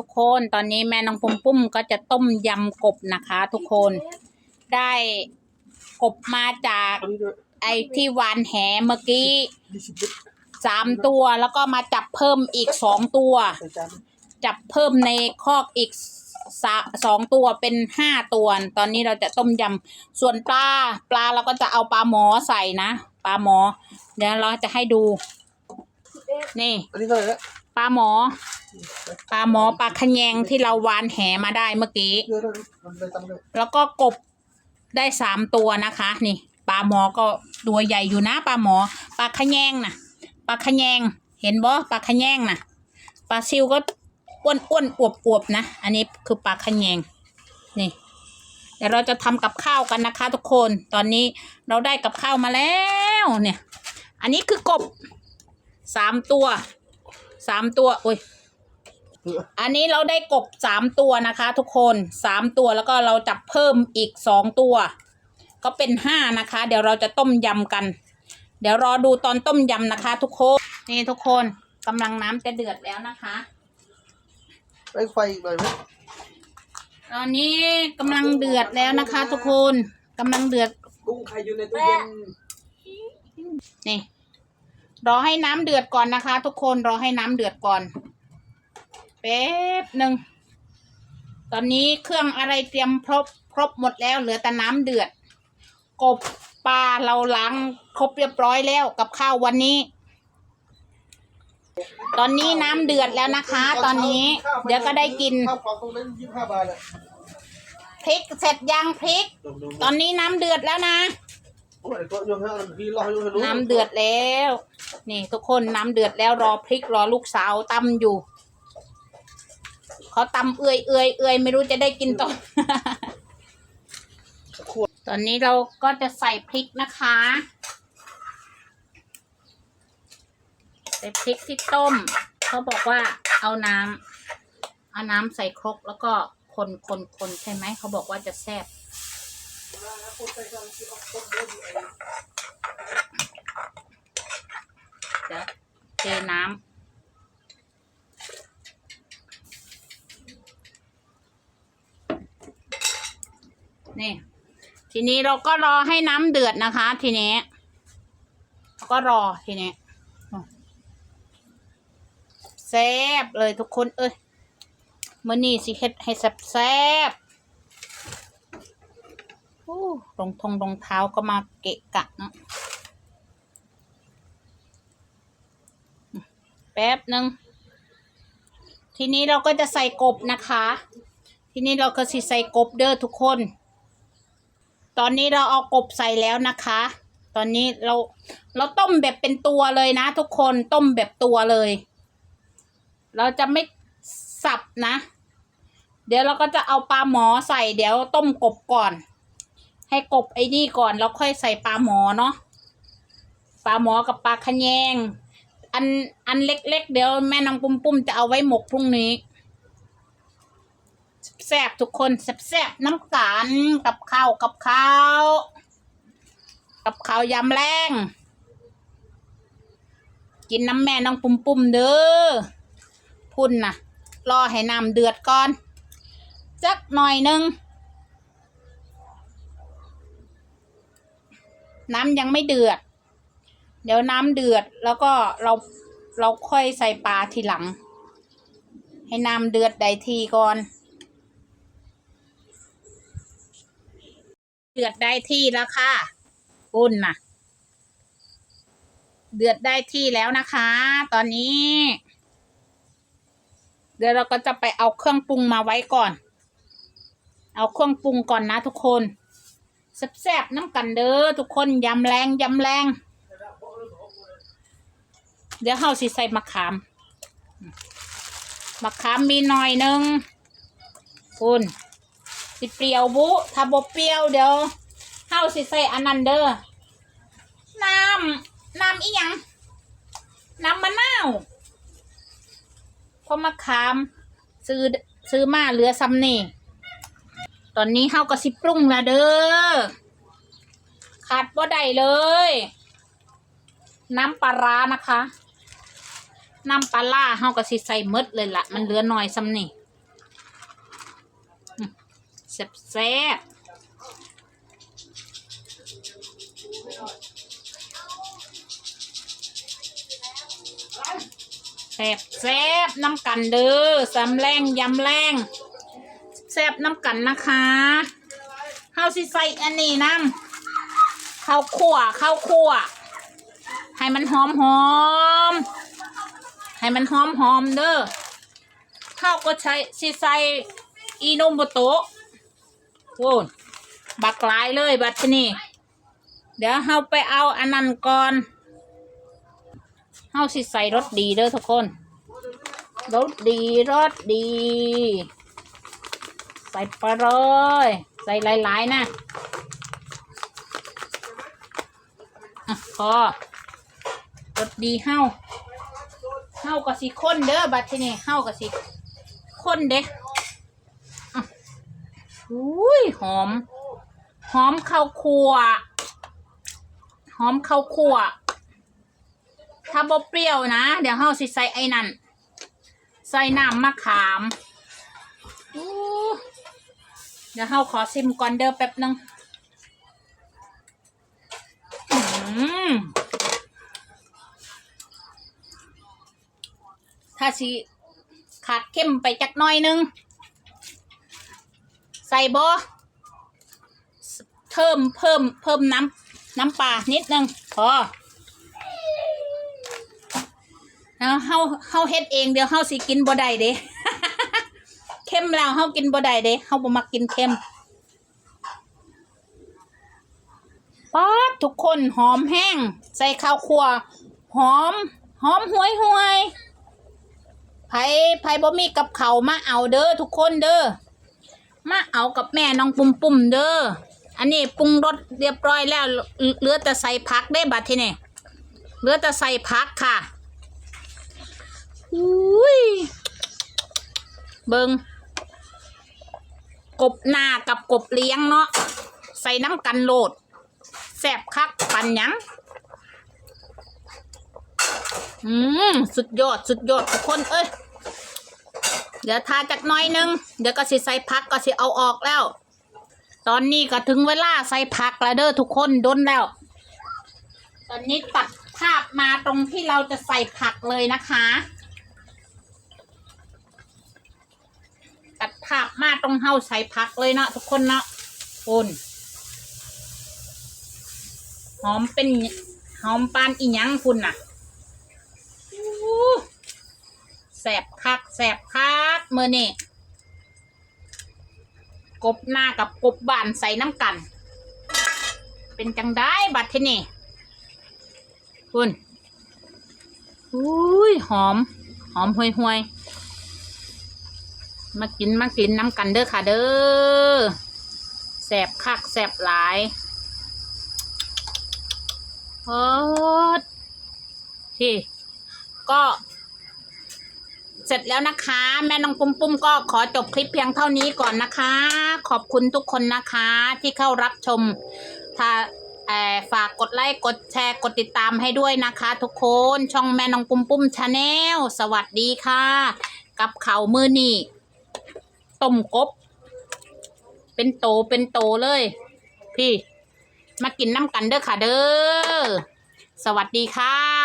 ทุกคน ตอนนี้แม่น้องปุ้มปุ้มก็จะต้มยำกบนะคะ ทุกคน ได้กบมาจากอันนี้ด้วยไอ้ที่วานแหเมื่อกี้ยี่สิบลิตรสามตัวแล้วก็มาจับเพิ่มอีกสองตัวใส่จานจับเพิ่มในคอกอีกสะสองตัวเป็นห้าตัว ตอนนี้เราจะต้มยำส่วนปลาปลาเราก็จะเอาปลาหมอใส่นะปลาหมอ เดี๋ยวเราจะให้ดู นี่อันนี้เท่าไหร่ละ ปลาหมอ ปลาหมอปลาขะแยงที่เราวานแหมาได้เมื่อกี้ แล้วก็กบได้สามตัวนะคะ นี่ปลาหมอก็ตัวใหญ่อยู่นะปลาหมอปลาขะแยงนะปลาขะแยง เห็นบ่ปลาขะแยงนะปลาซิวก็อ้วนอ้วนอวบอวบนะ อันนี้คือปลาขะแยง นี่เดี๋ยวเราจะทำกับข้าวกันนะคะ ทุกคนตอนนี้เราได้กับข้าวมาแล้วเนี่ย อันนี้คือกบสามตัว สามตัวโอ้ยอันนี้เราได้กบสามตัวนะคะ ทุกคนสามตัวแล้วก็เราจับเพิ่มอีกสองตัว ก็เป็นห้านะคะ เดี๋ยวเราจะต้มยำกัน เดี๋ยวรอดูตอนต้มยำนะคะ ทุกคนนี่ทุกคนกำลังน้ำจะเดือดแล้วนะคะไอ้ไฟอีกหน่อยไหมตอนนี้กำลังเดือดแล้วนะคะ ทุกคนกำลังเดือดกุ้งไข่อยู่ในตู้เย็นนี่ รอให้น้ำเดือดก่อนนะคะ ทุกคนรอให้น้ำเดือดก่อนแป๊บหนึ่งตอนนี้เครื่องอะไรเตรียมครบครบหมดแล้วเหลือแต่น้ำเดือด กบปลาเราล้างครบเรียบร้อยแล้วกับข้าววันนี้ ตอนนี้น้ำเดือดแล้วนะคะ ตอนนี้เดี๋ยวก็ได้กินข้าวกล่องตรงนั้นยี่สิบห้าบาทอะพริกเสร็จยังพริก ตอนนี้น้ำเดือดแล้วนะ น้ำเดือดแล้ว นี่ทุกคนน้ำเดือดแล้วรอพริกรอลูกสาวตำอยู่ เขาตำเอื่อยเอื่อยเอื่อยไม่รู้จะได้กินตอนตอนนี้เราก็จะใส่พริกนะคะ ใส่พริกที่ต้ม เขาบอกว่าเอาน้ำเอาน้ำใส่ครกแล้วก็คนคนคนใช่ไหม เขาบอกว่าจะแซ่บ เดี๋ยวเทน้ำนี่ ทีนี้เราก็รอให้น้ำเดือดนะคะ ทีนี้เราก็รอทีนี้แซบเลยทุกคนเอ้ยมื่อนี้สิเฮ็ดให้แซบแซบ รองทงรองเท้าก็มาเกะกะนะแป๊บหนึ่งทีนี้เราก็จะใส่กบนะคะ ทีนี้เราก็สิใส่กบเด้อทุกคน ตอนนี้เราเอากบใส่แล้วนะคะ ตอนนี้เราเราต้มแบบเป็นตัวเลยนะ ทุกคนต้มแบบตัวเลย เราจะไม่สับนะ เดี๋ยวเราก็จะเอาปลาหมอใส่เดี๋ยวต้มกบก่อน ให้กบไอ้นี่ก่อนแล้วค่อยใส่ปลาหมอเนาะปลาหมอกับปลาขะแยง อันอันเล็กๆเดี๋ยวแม่นางปุ้มปุ้มจะเอาไว้หมกพรุ่งนี้แซ่บทุกคนแซ่บๆน้ำกันกับข้าวกับข้าวกับข้าวยำแรงกินน้ำแม่น้องปุ้มปุ้มเด้อพุ่นนะรอให้น้ำเดือดก่อนจักหน่อยหนึง น้ำยังไม่เดือด เดี๋ยวน้ำเดือดแล้วก็เราเราค่อยใส่ปลาทีหลัง ให้น้ำเดือดได้ทีก่อน เดือดได้ที่แล้วค่ะปุ้นน่ะเดือดได้ที่แล้วนะคะ ตอนนี้ เดี๋ยวเราก็จะไปเอาเครื่องปรุงมาไว้ก่อน เอาเครื่องปรุงก่อนนะทุกคน แซ่บๆน้ำกันเด้อทุกคนยำแรงยำแรง เดี๋ยวเฮาสิใส่มะขามมะขามมีหน่อยหนึงคุณสิเปรี้ยวบุถ้าบ่เปรี้ยวเดี๋ยวเฮาสิใส่อันนั้นเด้อน้ำน้ำอีหยังน้ำมะนาวเพราะมะขามซื้อซื้อมาเหลือซ้ำนี่ ตอนนี้เฮาก็สิปรุงและเด้อขาดบ่ได้เลย น้ำปลาร้านะคะ น้ำปลาล่าเฮาก็สิใส่มดเลยละมันเหลือหน่อยซ้ำนี่ซ่บแซ่บแซ่บแซ่บน้ำกันเด้อสำแรงยำแรง แซ่บน้ำกันนะคะเฮาสิใส่อันนี้น้ำข้าวคั่วข้าวคั่ว ให้มันหอมหอม ให้มันหอมหอมเด้อข้าวก็ใช้สิใส่อีโนมโบโตะโว้ยบักลายเลยบัดนี้ เดี๋ยวเฮาไปเอาอันนั้นก่อนเฮาสิใส่รสดีเด้อทุกคนรสดีรสดี ใส่ไปเลย ใส่หลายๆนะอะพอรสดีเฮาเฮาก็สิข้นเด้อบัดทีนี้เฮาก็สิข้นเด้อะอุ้ยหอม หอมข้าวคั่วหอมข้าวคั่วถ้าบ่เปรี้ยวนะ เดี๋ยวเฮาสิใส่ไอ้นั่น ใส่น้ำมะขามอู้ เดี๋ยวเฮาขอซิมก่อนเด้อแป๊บนึงถ้าสิขาดเข้มไปจักหน้อยนึง ใส่บอเพิ่มเพิ่มเพิ่มน้ำน้ำปลานิดนึงพอแล้วเฮาเฮาเฮ็ดเองเดี๋ยวเฮาสิกินบ่ได้เด้ มแล้วเฮากินบ่ได้เด้เฮาบ่มักกินเค็มป๊าดทุกคนหอมแห้ง ใส่ข้าวคั่วหอม หอมหวยหวยไผไผบ่มีกับเขามาเอาเด้อทุกคนเด้อมาเอากับแม่น้องปุ่มปุ่มเด้ออันนี้ปรุงรสเรียบร้อยแล้วเหลือเหลือแต่ใส่ผักได้บัดทีนี่เหลือแต่ใส่ผักค่ะอุ้ยเบิง กบหน้ากับกบเลี้ยงเนาะใส่น้ำกันโหลดแสบคักปันยังอืมสุดยอดสุดยอดทุกคนเอ้ยเดี๋ยวทาจากน้อยนึง เดี๋ยวก็สิใส่พักก็สิเอาออกแล้ว ตอนนี้ก็ถึงเวลาใส่ผักแล้วเด้อทุกคนด้นแล้ว ตอนนี้ตัดภาพมาตรงที่เราจะใส่ผักเลยนะคะ ตัด ภาพมาตรงเฮาใส่ผักเลยเนาะทุกคนเนาะคุณหอมเป็นหอมปานอีหยังคุณน่ะแสบคักแสบคักเมื่อนี่กบหน้ากับกบบานใส่น้ำกัน เป็นจังได้บัดเทนี่คุณอุ้ยหอม หอมห่วยห่วย มากินมากินน้ำกันเด้อค่ะเด้อแสบคักแสบหลายโอ้ที่ก็เสร็จแล้วนะคะ แม่น้องปุ้มปุ้มก็ขอจบคลิปเพียงเท่านี้ก่อนนะคะ ขอบคุณทุกคนนะคะที่เข้ารับชมถ้าฝากกดไลค์กดแชร์กดติดตามให้ด้วยนะคะ ทุกคนช่องแม่น้องปุ้มปุ้มชาแนลสวัสดีค่ะ กับเขามือนี่ ต้มกบ เป็นโตเป็นโตเลย พี่ มากินน้ำกันเด้อค่ะเด้อ สวัสดีค่ะ